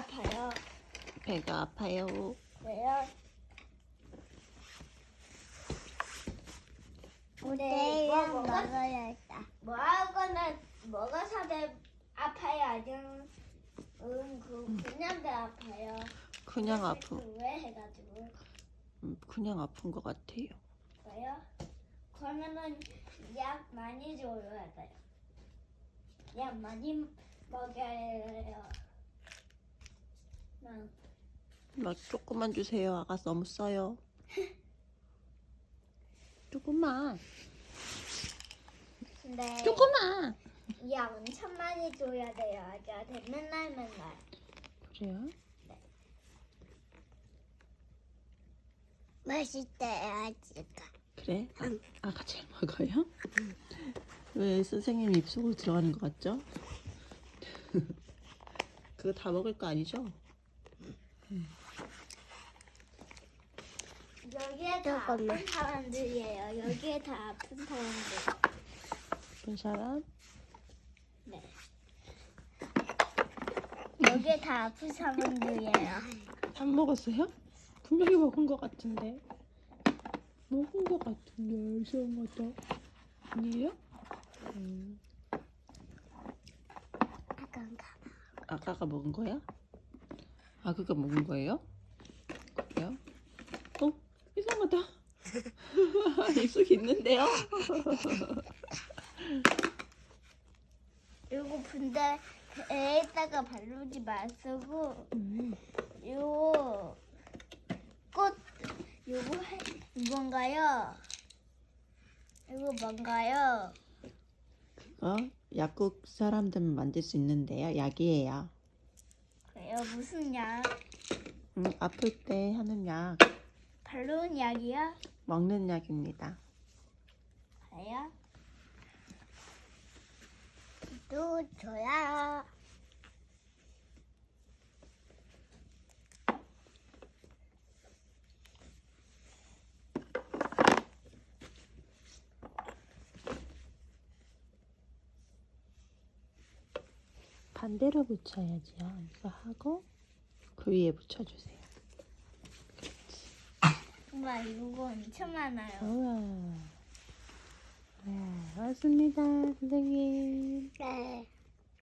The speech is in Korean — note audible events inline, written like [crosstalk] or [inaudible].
아파요. 배가 아파요. 왜요? 우리 네, 이거 이거 먹어야겠다. 뭐하거나 먹어서 배 아파요. 아니면 음, 그 그냥 배 아파요. 그냥 아프, 왜 해가지고 음, 그냥 아픈 것 같아요. 왜요? 그러면은 약 많이 줘야 돼요. 약 많이 먹여야 해요. 난막 조금만 주세요. 아가 너무 써요. 조금만, 근데 조금만. 약 엄청 많이 줘야 돼요. 아가한테 맨날 맨날. 그래요? 맛있대요, 아직가. 그래? 아, 아가 잘 먹어요? 왜 선생님 입속으로 들어가는 것 같죠? [laughs] 그거 다 먹을 거 아니죠? 여기에 다 잠깐만. 아픈 사람들이에요. 여기에 다 아픈 사람들. 그런 사람? 네. 여기에 다 아픈 사람들이에요. 안 먹었어요? 분명히 먹은 것 같은데. 먹은 것 같은데 이상하다. 아니에요? 음, 아까운가. 아까가 먹은 거야? 아그가 먹은 거예요? 그래요? 어? 이상하다. [laughs] 입속에 있는데요? [laughs] 이거 근데 배에다가 바르지 마시고 음, 요 꽃, 요거 해, 뭔가요? 이거 뭔가요? 어? 약국 사람들만 만들 수 있는데요. 약이에요. 그래요? 무슨 약? 음, 아플 때 하는 약, 바르는 약이야? 먹는 약입니다. 그래요? 또 줘요. 반대로 붙여야지요. 이거 하고 그 위에 붙여주세요. 정말 이거 엄청 많아요. 우와. 네, 왔습니다, 선생님. 네.